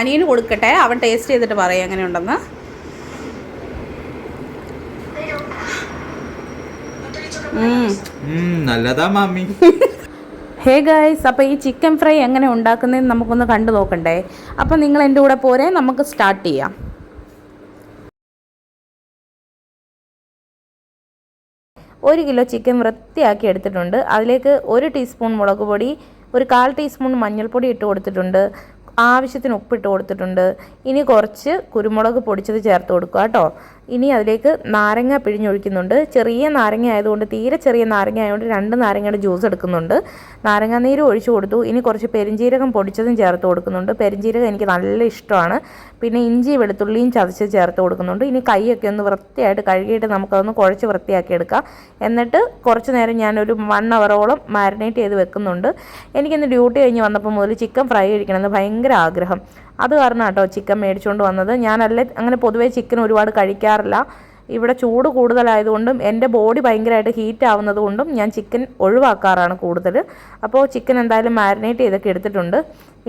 അനിയന് കൊടുക്കട്ടെ? അവൻ ടേസ്റ്റ് ചെയ്തിട്ട് പറയാം എങ്ങനെ ഉണ്ടെന്ന് നല്ലതാ മാമി. ഹേ ഗായ്സ് അപ്പോൾ ഈ ചിക്കൻ ഫ്രൈ എങ്ങനെ ഉണ്ടാക്കുന്നതെന്ന് നമുക്കൊന്ന് കണ്ടു നോക്കണ്ടേ? അപ്പോൾ നിങ്ങൾ എന്റെ കൂടെ പോരെ നമുക്ക് സ്റ്റാർട്ട് ചെയ്യാം. ഒരു കിലോ ചിക്കൻ വൃത്തിയാക്കി എടുത്തിട്ടുണ്ട്. അതിലേക്ക് ഒരു ടീസ്പൂൺ മുളക് പൊടി ഒരു കാൽ ടീസ്പൂൺ മഞ്ഞൾപ്പൊടി ഇട്ട് കൊടുത്തിട്ടുണ്ട്. ആവശ്യത്തിന് ഉപ്പിട്ട് കൊടുത്തിട്ടുണ്ട്. ഇനി കുറച്ച് കുരുമുളക് പൊടിച്ചത് ചേർത്ത് കൊടുക്കുക കേട്ടോ. ഇനി അതിലേക്ക് നാരങ്ങ പിഴിഞ്ഞൊഴിക്കുന്നുണ്ട്. ചെറിയ നാരങ്ങ ആയതുകൊണ്ട് തീരെ ചെറിയ നാരങ്ങ ആയതുകൊണ്ട് രണ്ട് നാരങ്ങയുടെ ജ്യൂസ് എടുക്കുന്നുണ്ട്. നാരങ്ങ നീര് ഒഴിച്ചു കൊടുത്തു. ഇനി കുറച്ച് പെരിഞ്ജീരകം പൊടിച്ചതും ചേർത്ത് കൊടുക്കുന്നുണ്ട്. പെരിഞ്ജീരകം എനിക്ക് നല്ല ഇഷ്ടമാണ്. പിന്നെ ഇഞ്ചി വെളുത്തുള്ളിയും ചതച്ച് ചേർത്ത് കൊടുക്കുന്നുണ്ട്. ഇനി കൈയൊക്കെ ഒന്ന് വൃത്തിയായിട്ട് കഴുകിയിട്ട് നമുക്കതൊന്ന് കുഴച്ച് വൃത്തിയാക്കി എടുക്കാം. എന്നിട്ട് കുറച്ച് നേരം ഞാനൊരു വൺ അവറോളം മാരിനേറ്റ് ചെയ്ത് വെക്കുന്നുണ്ട്. എനിക്കിന്ന് ഡ്യൂട്ടി കഴിഞ്ഞ് വന്നപ്പോൾ മുതൽ ചിക്കൻ ഫ്രൈ കഴിക്കണമെന്ന് ഭയങ്കര ആഗ്രഹം. അത് കാരണം കേട്ടോ ചിക്കൻ മേടിച്ചുകൊണ്ട് വന്നത്. ഞാനല്ല അങ്ങനെ പൊതുവേ ചിക്കൻ ഒരുപാട് കഴിക്കാറില്ല. ഇവിടെ ചൂട് കൂടുതലായതുകൊണ്ടും എന്റെ ബോഡി ഭയങ്കരമായിട്ട് ഹീറ്റ് ആവുന്നത് കൊണ്ടും ഞാൻ ചിക്കൻ ഒഴിവാക്കാറാണ് കൂടുതൽ അപ്പോൾ ചിക്കൻ എന്തായാലും മാരിനേറ്റ് ചെയ്തൊക്കെ എടുത്തിട്ടുണ്ട്.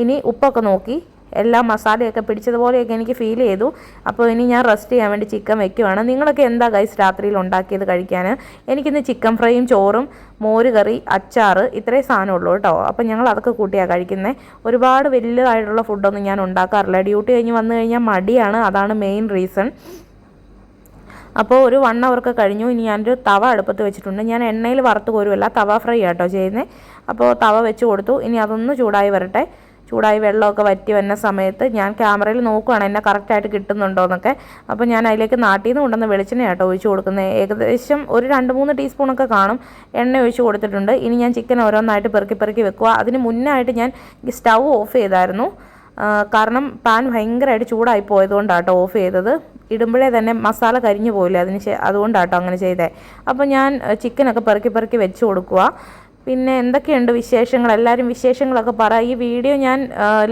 ഇനി ഉപ്പൊക്കെ നോക്കി. എല്ലാ മസാലയൊക്കെ പിടിച്ചതുപോലെയൊക്കെ എനിക്ക് ഫീൽ ചെയ്തു. അപ്പോൾ ഇനി ഞാൻ റെസ്റ്റ് ചെയ്യാൻ വേണ്ടി ചിക്കൻ വെക്കുവാണ്. നിങ്ങളൊക്കെ എന്താ ഗൈസ് രാത്രിയിൽ ഉണ്ടാക്കിയത് കഴിക്കാൻ? എനിക്കിന്ന് ചിക്കൻ ഫ്രൈയും ചോറും മോര് കറി അച്ചാർ ഇത്രയും സാധനമുള്ളൂ കേട്ടോ. അപ്പോൾ ഞങ്ങൾ അതൊക്കെ കൂട്ടിയാണ് കഴിക്കുന്നത് ഒരുപാട് വലുതായിട്ടുള്ള ഫുഡൊന്നും ഞാൻ ഉണ്ടാക്കാറില്ല. ഡ്യൂട്ടി കഴിഞ്ഞ് വന്നു കഴിഞ്ഞാൽ മടിയാണ്. അതാണ് മെയിൻ റീസൺ അപ്പോൾ ഒരു വൺ അവർക്ക് കഴിഞ്ഞു. ഇനി ഞാനൊരു തവ അടുപ്പത്ത് വെച്ചിട്ടുണ്ട്. ഞാൻ എണ്ണയിൽ വറുത്ത് കോരുമല്ല തവ ഫ്രൈ ആട്ടോ ചെയ്യുന്നത് അപ്പോൾ തവ വെച്ച് കൊടുത്തു. ഇനി അതൊന്ന് ചൂടായി വരട്ടെ. ചൂടായി വെള്ളമൊക്കെ വറ്റി വന്ന സമയത്ത് ഞാൻ ക്യാമറയിൽ നോക്കുവാണ് എന്നെ കറക്റ്റായിട്ട് കിട്ടുന്നുണ്ടോ എന്നൊക്കെ അപ്പോൾ ഞാൻ അതിലേക്ക് നാട്ടിൽ നിന്ന് കൊണ്ടുവന്ന വെളിച്ചെണ്ണ കേട്ടോ ഒഴിച്ച് കൊടുക്കുന്നത് ഏകദേശം ഒരു രണ്ട് മൂന്ന് ടീസ്പൂണൊക്കെ കാണും എണ്ണ ഒഴിച്ച് കൊടുത്തിട്ടുണ്ട്. ഇനി ഞാൻ ചിക്കൻ ഓരോന്നായിട്ട് പെറുക്കി പെറുക്കി വെക്കുക അതിന് മുന്നായിട്ട് ഞാൻ സ്റ്റൗ ഓഫ് ചെയ്തായിരുന്നു. കാരണം പാൻ ഭയങ്കരമായിട്ട് ചൂടായി പോയതുകൊണ്ടാട്ടോ ഓഫ് ചെയ്തത്. ഇടുമ്പോഴേ തന്നെ മസാല കരിഞ്ഞു പോയില്ല അതിന് അതുകൊണ്ടാട്ടോ അങ്ങനെ ചെയ്തേ. അപ്പോൾ ഞാൻ ചിക്കനൊക്കെ പെറുക്കി പെറുക്കി വെച്ച് കൊടുക്കുക പിന്നെ എന്തൊക്കെയുണ്ട് വിശേഷങ്ങൾ? എല്ലാവരും വിശേഷങ്ങളൊക്കെ പറ. ഈ വീഡിയോ ഞാൻ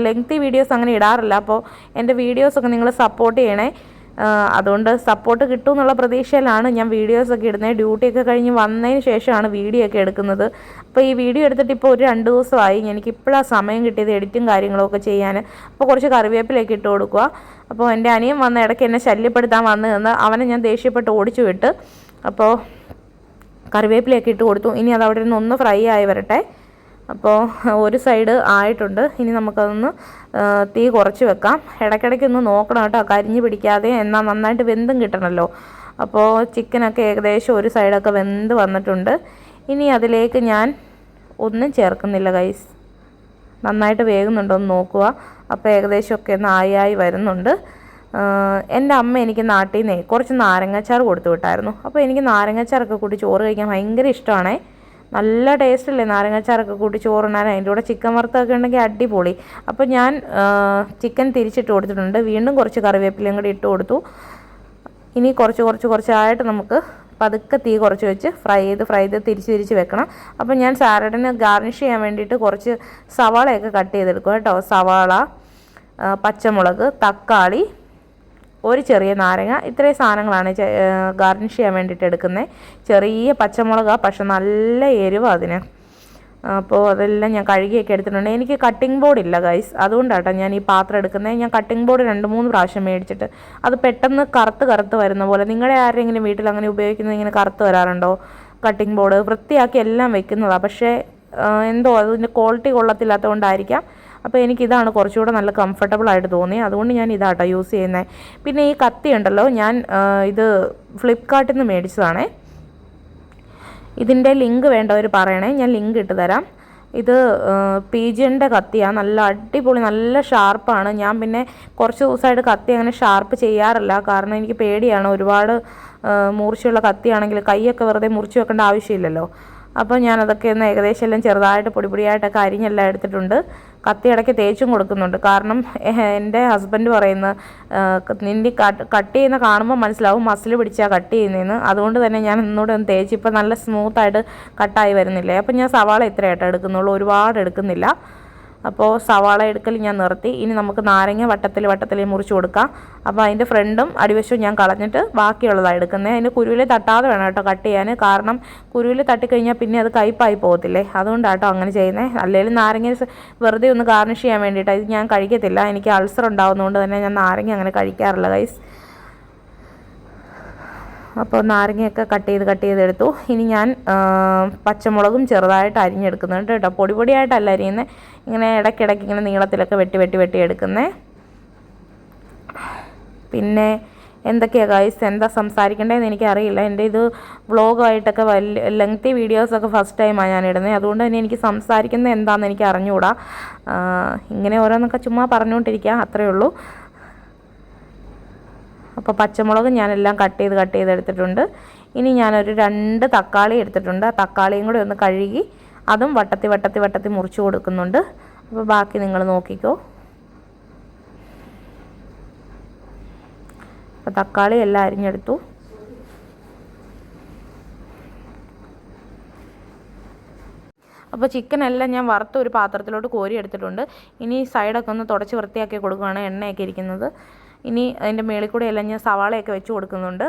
ലെങ്തി വീഡിയോസ് അങ്ങനെ ഇടാറില്ല. അപ്പോൾ എന്റെ വീഡിയോസൊക്കെ നിങ്ങൾ സപ്പോർട്ട് ചെയ്യണേ. അതുകൊണ്ട് സപ്പോർട്ട് കിട്ടും എന്നുള്ള പ്രതീക്ഷയിലാണ് ഞാൻ വീഡിയോസൊക്കെ ഇടുന്നത്. ഡ്യൂട്ടിയൊക്കെ കഴിഞ്ഞ് വന്നതിന് ശേഷമാണ് വീഡിയോ ഒക്കെ എടുക്കുന്നത്. അപ്പോൾ ഈ വീഡിയോ എടുത്തിട്ട് ഇപ്പോൾ ഒരു രണ്ട് ദിവസമായി. എനിക്ക് ഇപ്പോഴാണ് സമയം കിട്ടിയത് എഡിറ്റും കാര്യങ്ങളൊക്കെ ചെയ്യാൻ. അപ്പോൾ കുറച്ച് കറിവേപ്പിലേക്ക് ഇട്ട് കൊടുക്കുക അപ്പോൾ എന്റെ അനിയൻ വന്ന ഇടയ്ക്ക് എന്നെ ശല്യപ്പെടുത്താൻ വന്നു നിന്ന് അവനെ ഞാൻ ദേഷ്യപ്പെട്ട് ഓടിച്ചു വിട്ട്. അപ്പോൾ കറിവേപ്പിലയൊക്കെ ഇട്ട് കൊടുത്തു. ഇനി അത് അവിടെ നിന്ന് ഒന്ന് ഫ്രൈ ആയി വരട്ടെ. അപ്പോൾ ഒരു സൈഡ് ആയിട്ടുണ്ട്. ഇനി നമുക്കതൊന്ന് തീ കുറച്ച് വെക്കാം. ഇടയ്ക്കിടയ്ക്ക് ഒന്ന് നോക്കണം കേട്ടോ. കരിഞ്ഞ് പിടിക്കാതെ എന്നാൽ നന്നായിട്ട് വെന്തും കിട്ടണമല്ലോ അപ്പോൾ ചിക്കനൊക്കെ ഏകദേശം ഒരു സൈഡൊക്കെ വെന്ത് വന്നിട്ടുണ്ട്. ഇനി അതിലേക്ക് ഞാൻ ഒന്നും ചേർക്കുന്നില്ല ഗൈസ് നന്നായിട്ട് വേകുന്നുണ്ടോ എന്ന് നോക്കുക. അപ്പോൾ ഏകദേശമൊക്കെ ഒന്ന് ആയി ആയി വരുന്നുണ്ട്. എന്റെ അമ്മ എനിക്ക് നാട്ടിൽ നിന്നേ കുറച്ച് നാരങ്ങാച്ചാർ കൊടുത്തു വിട്ടായിരുന്നു. അപ്പോൾ എനിക്ക് നാരങ്ങാച്ചാറൊക്കെ കൂട്ടി ചോറ് കഴിക്കാൻ ഭയങ്കര ഇഷ്ടമാണേ. നല്ല ടേസ്റ്റ് അല്ലേ നാരങ്ങാച്ചാറൊക്കെ കൂട്ടി ചോറുണ്ണാൻ? അതിന്റെ കൂടെ ചിക്കൻ വറുത്തൊക്കെ ഉണ്ടെങ്കിൽ അടിപൊളി. അപ്പോൾ ഞാൻ ചിക്കൻ തിരിച്ചിട്ട് കൊടുത്തിട്ടുണ്ട്. വീണ്ടും കുറച്ച് കറിവേപ്പിലയും കൂടി ഇട്ട് കൊടുത്തു. ഇനി കുറച്ച് കുറച്ച് കുറച്ചായിട്ട് നമുക്ക് പതുക്കെ തീ കുറച്ച് വെച്ച് ഫ്രൈ ചെയ്ത് ഫ്രൈ ചെയ്ത് തിരിച്ച് തിരിച്ച് വെക്കണം. അപ്പോൾ ഞാൻ സാലഡിന് ഗാർണിഷ് ചെയ്യാൻ വേണ്ടിയിട്ട് കുറച്ച് സവാളയൊക്കെ കട്ട് ചെയ്തെടുക്കും കേട്ടോ. സവാള പച്ചമുളക് തക്കാളി ഒരു ചെറിയ നാരങ്ങ ഇത്രയും സാധനങ്ങളാണ് ഗാർണിഷ് ചെയ്യാൻ വേണ്ടിയിട്ട് എടുക്കുന്നത്. ചെറിയ പച്ചമുളക് പക്ഷെ നല്ല എരിവ് അതിന്. അപ്പോൾ അതെല്ലാം ഞാൻ കഴുകിയൊക്കെ എടുത്തിട്ടുണ്ട്. എനിക്ക് കട്ടിംഗ് ബോർഡ് ഇല്ല ഗൈസ് അതുകൊണ്ടാട്ടോ ഞാൻ ഈ പാത്രം എടുക്കുന്നത്. ഞാൻ കട്ടിംഗ് ബോർഡ് രണ്ട് മൂന്ന് പ്രാവശ്യം മേടിച്ചിട്ട്. അത് പെട്ടെന്ന് കറുത്ത് കറുത്ത് വരുന്ന പോലെ. നിങ്ങളുടെ ആരെങ്കിലും വീട്ടിൽ അങ്ങനെ ഉപയോഗിക്കുന്നത് ഇങ്ങനെ കറുത്ത് വരാറുണ്ടോ? കട്ടിംഗ് ബോർഡ് വൃത്തിയാക്കി എല്ലാം വെക്കുന്നതാണ് പക്ഷേ എന്തോ അതിന്റെ ക്വാളിറ്റി കൊള്ളത്തില്ലാത്തതുകൊണ്ടായിരിക്കാം. അപ്പോൾ എനിക്കിതാണ് കുറച്ചുകൂടെ നല്ല കംഫർട്ടബിൾ ആയിട്ട് തോന്നി അതുകൊണ്ട് ഞാൻ ഇതാട്ടോ യൂസ് ചെയ്യുന്നത് പിന്നെ ഈ കത്തി ഉണ്ടല്ലോ ഞാൻ ഇത് ഫ്ലിപ്കാർട്ടിൽ നിന്ന് മേടിച്ചതാണേ. ഇതിന്റെ ലിങ്ക് വേണ്ടവർ പറയണേ. ഞാൻ ലിങ്ക് ഇട്ട് തരാം. ഇത് പീജിയന്റെ കത്തിയാണ് നല്ല അടിപൊളി നല്ല ഷാർപ്പാണ്. ഞാൻ പിന്നെ കുറച്ച് ദിവസമായിട്ട് കത്തി അങ്ങനെ ഷാർപ്പ് ചെയ്യാറില്ല. കാരണം എനിക്ക് പേടിയാണ്. ഒരുപാട് മൂർച്ചയുള്ള കത്തിയാണെങ്കിൽ കൈയൊക്കെ വെറുതെ മുറിച്ച് വെക്കേണ്ട ആവശ്യമില്ലല്ലോ. അപ്പോൾ ഞാനതൊക്കെ ഒന്ന് ഏകദേശം എല്ലാം ചെറുതായിട്ട് പൊടി പൊടിയായിട്ടൊക്കെ അരിഞ്ഞെല്ലാം എടുത്തിട്ടുണ്ട്. കത്തി ഇടയ്ക്ക് തേച്ചും കൊടുക്കുന്നുണ്ട്. കാരണം എന്റെ ഹസ്ബൻഡ് പറയുന്ന നിന്റെ കട്ട് ചെയ്യുന്ന കാണുമ്പോൾ മനസ്സിലാവും മസിൽ പിടിച്ചാൽ കട്ട് ചെയ്യുന്നതെന്ന് അതുകൊണ്ട് തന്നെ ഞാൻ ഒന്നുകൂടെ ഒന്ന് തേച്ച് ഇപ്പം നല്ല സ്മൂത്തായിട്ട് കട്ടായി വരുന്നില്ലേ. അപ്പം ഞാൻ സവാള ഇത്രയായിട്ട് എടുക്കുന്നുള്ളൂ. ഒരുപാട് എടുക്കുന്നില്ല. അപ്പോൾ സവാള എടുക്കൽ ഞാൻ നിർത്തി. ഇനി നമുക്ക് നാരങ്ങ വട്ടത്തിൽ വട്ടത്തിൽ മുറിച്ച് കൊടുക്കാം. അപ്പോൾ അതിന്റെ ഫ്രണ്ടും അടിവശവും ഞാൻ കളഞ്ഞിട്ട് ബാക്കിയുള്ളതാണ് എടുക്കുന്നത് അതിന്റെ കുരുവിൽ തട്ടാതെ വേണം കേട്ടോ കട്ട് ചെയ്യാൻ. കാരണം കുരുവിൽ തട്ടിക്കഴിഞ്ഞാൽ പിന്നെ അത് കയ്പായി പോകത്തില്ലേ? അതുകൊണ്ടാണ് കേട്ടോ അങ്ങനെ ചെയ്യുന്നത് അല്ലെങ്കിൽ നാരങ്ങ വെറുതെ ഒന്ന് ഗാർണിഷ് ചെയ്യാൻ വേണ്ടിയിട്ട്. ഇത് ഞാൻ കഴിക്കത്തില്ല. എനിക്ക് അൾസർ ഉണ്ടാകുന്നതുകൊണ്ട് തന്നെ ഞാൻ നാരങ്ങ അങ്ങനെ കഴിക്കാറില്ല ഗൈസ് അപ്പോൾ നാരങ്ങയൊക്കെ കട്ട് ചെയ്ത് കട്ട് ചെയ്തെടുത്തു ഇനി ഞാൻ പച്ചമുളകും ചെറുതായിട്ട് അരിഞ്ഞെടുക്കുന്നുണ്ട് കേട്ടോ. പൊടി പൊടിയായിട്ടല്ല അരിയുന്നത് ഇങ്ങനെ ഇടയ്ക്കിടയ്ക്ക് ഇങ്ങനെ നീളത്തിലൊക്കെ വെട്ടി വെട്ടി വെട്ടി എടുക്കുന്നത് പിന്നെ എന്തൊക്കെയാണ് ഗൈസ് എന്താ സംസാരിക്കേണ്ടതെന്ന് എനിക്കറിയില്ല. എന്റെ ഇത് വ്ളോഗായിട്ടൊക്കെ വലിയ ലെങ്തി വീഡിയോസൊക്കെ ഫസ്റ്റ് ടൈമാണ് ഞാൻ ഇടുന്നത് അതുകൊണ്ട് തന്നെ എനിക്ക് സംസാരിക്കുന്നത് എന്താണെന്ന് എനിക്ക് അറിഞ്ഞുകൂടാ ഇങ്ങനെ ഓരോന്നൊക്കെ ചുമ്മാ പറഞ്ഞുകൊണ്ടിരിക്കുക അത്രയേ ഉള്ളൂ. അപ്പോൾ പച്ചമുളക് ഞാനെല്ലാം കട്ട് ചെയ്ത് കട്ട് ചെയ്തെടുത്തിട്ടുണ്ട് ഇനി ഞാനൊരു രണ്ട് തക്കാളി എടുത്തിട്ടുണ്ട്. ആ തക്കാളിയും കൂടി ഒന്ന് കഴുകി അതും വട്ടത്തി വട്ടത്തി വട്ടത്തി മുറിച്ച് കൊടുക്കുന്നുണ്ട്. അപ്പോൾ ബാക്കി നിങ്ങൾ നോക്കിക്കോ. അപ്പോൾ തക്കാളി എല്ലാം അരിഞ്ഞെടുത്തു. അപ്പോൾ ചിക്കൻ എല്ലാം ഞാൻ വറുത്ത ഒരു പാത്രത്തിലോട്ട് കോരി എടുത്തിട്ടുണ്ട് ഇനി സൈഡൊക്കെ ഒന്ന് തുടച്ച് വൃത്തിയാക്കി കൊടുക്കുകയാണ് എണ്ണയൊക്കെ ഇരിക്കുന്നത്. ഇനി അതിന്റെ മേളിൽ കൂടെ എല്ലാം ഞാൻ സവാളയൊക്കെ വെച്ച് കൊടുക്കുന്നുണ്ട്.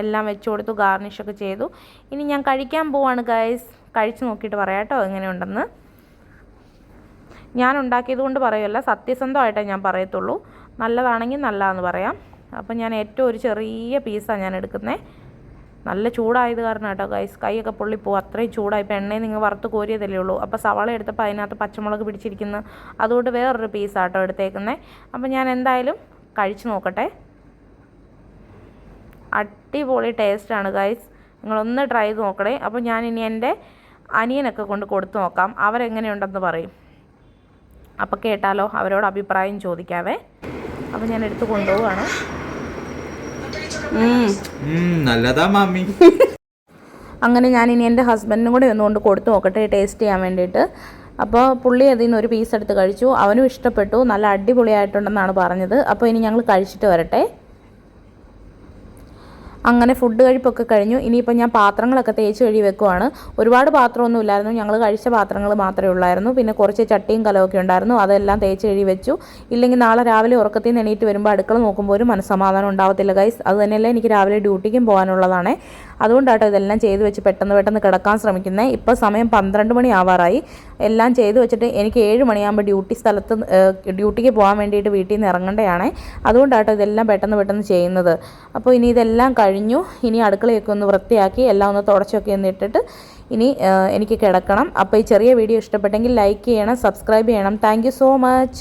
എല്ലാം വെച്ച് കൊടുത്തു ഗാർണിഷൊക്കെ ചെയ്തു. ഇനി ഞാൻ കഴിക്കാൻ പോവാണ് ഗൈസ് കഴിച്ച് നോക്കിയിട്ട് പറയാം കേട്ടോ എങ്ങനെയുണ്ടെന്ന്. ഞാൻ ഉണ്ടാക്കിയത് കൊണ്ട് പറയുമല്ല സത്യസന്ധമായിട്ടേ ഞാൻ പറയത്തുള്ളൂ. നല്ലതാണെങ്കിൽ നല്ലതെന്ന് പറയാം. അപ്പോൾ ഞാൻ ഏറ്റവും ഒരു ചെറിയ പീസാണ് ഞാൻ എടുക്കുന്നത് നല്ല ചൂടായത് കാരണം കേട്ടോ ഗൈസ് കൈയൊക്കെ പൊള്ളിപ്പോവും അത്രയും ചൂടായി. ഇപ്പോൾ എണ്ണയിൽ നിങ്ങൾ വറുത്ത് കോരിയതല്ലേ ഉള്ളൂ. അപ്പോൾ സവാള എടുത്തപ്പോൾ അതിനകത്ത് പച്ചമുളക് പിടിച്ചിരിക്കുന്നു. അതുകൊണ്ട് വേറൊരു പീസാട്ടോ എടുത്തേക്കുന്നത് അപ്പോൾ ഞാൻ എന്തായാലും കഴിച്ച് നോക്കട്ടെ. അടിപൊളി ടേസ്റ്റാണ് ഗൈസ് നിങ്ങളൊന്ന് ട്രൈ ചെയ്ത് നോക്കണേ. അപ്പോൾ ഞാൻ ഇനി എന്റെ അനിയനൊക്കെ കൊണ്ട് കൊടുത്തു നോക്കാം. അവരെങ്ങനെയുണ്ടെന്ന് പറയും. അപ്പോൾ കേട്ടാലോ അവരോട് അഭിപ്രായം ചോദിക്കാവേ. അപ്പോൾ ഞാൻ എടുത്ത് കൊണ്ടുപോവാണ്. നല്ലതാ മാമി. അങ്ങനെ ഞാൻ ഇനി എന്റെ ഹസ്ബൻഡിനും കൂടെ ഒന്നുകൊണ്ട് കൊടുത്തു നോക്കട്ടെ ടേസ്റ്റ് ചെയ്യാൻ വേണ്ടിയിട്ട്. അപ്പോൾ പുള്ളി അതിൽ നിന്ന് ഒരു പീസ് എടുത്ത് കഴിച്ചു. അവനും ഇഷ്ടപ്പെട്ടു. നല്ല അടിപൊളിയായിട്ടുണ്ടെന്നാണ് പറഞ്ഞത്. അപ്പോൾ ഇനി ഞങ്ങൾ കഴിച്ചിട്ട് വരട്ടെ. അങ്ങനെ ഫുഡ് കഴിപ്പൊക്കെ കഴിഞ്ഞു. ഇനിയിപ്പോൾ ഞാൻ പാത്രങ്ങളൊക്കെ തേച്ച് കഴുകി വെക്കുവാണ്. ഒരുപാട് പാത്രമൊന്നും ഇല്ലായിരുന്നു. ഞങ്ങൾ കഴിച്ച പാത്രങ്ങൾ മാത്രമേ ഉള്ളായിരുന്നു. പിന്നെ കുറച്ച് ചട്ടിയും കലമൊക്കെ ഉണ്ടായിരുന്നു. അതെല്ലാം തേച്ച് കഴുകി വെച്ചു. ഇല്ലെങ്കിൽ നാളെ രാവിലെ ഉറക്കത്തിൽ നിന്ന് എണീറ്റ് വരുമ്പോൾ അടുക്കള നോക്കുമ്പോൾ ഒരു മനസ്സമാധാനം ഉണ്ടാവത്തില്ല ഗൈസ് അത് തന്നെയല്ല എനിക്ക് രാവിലെ ഡ്യൂട്ടിക്കും പോകാനുള്ളതാണ്. അതുകൊണ്ടാട്ടോ ഇതെല്ലാം ചെയ്ത് വെച്ച് പെട്ടെന്ന് പെട്ടെന്ന് കിടക്കാൻ ശ്രമിക്കുന്നത് ഇപ്പോൾ സമയം പന്ത്രണ്ട് മണി ആവാറായി. എല്ലാം ചെയ്ത് വെച്ചിട്ട് എനിക്ക് ഏഴ് മണിയാകുമ്പോൾ ഡ്യൂട്ടി സ്ഥലത്ത് ഡ്യൂട്ടിക്ക് പോകാൻ വേണ്ടിയിട്ട് വീട്ടിൽ നിന്ന് ഇറങ്ങേണ്ടതാണ്. അതുകൊണ്ടാട്ടോ ഇതെല്ലാം പെട്ടെന്ന് പെട്ടെന്ന് ചെയ്യുന്നത്. അപ്പോൾ ഇനി ഇതെല്ലാം കഴിഞ്ഞു. ഇനി അടുക്കളയൊക്കെ ഒന്ന് വൃത്തിയാക്കി എല്ലാം ഒന്ന് തുടച്ചൊക്കെ ഒന്ന് ഇട്ടിട്ട് ഇനി എനിക്ക് കിടക്കണം. അപ്പോൾ ഈ ചെറിയ വീഡിയോ ഇഷ്ടപ്പെട്ടെങ്കിൽ ലൈക്ക് ചെയ്യണം സബ്സ്ക്രൈബ് ചെയ്യണം. Thank so much.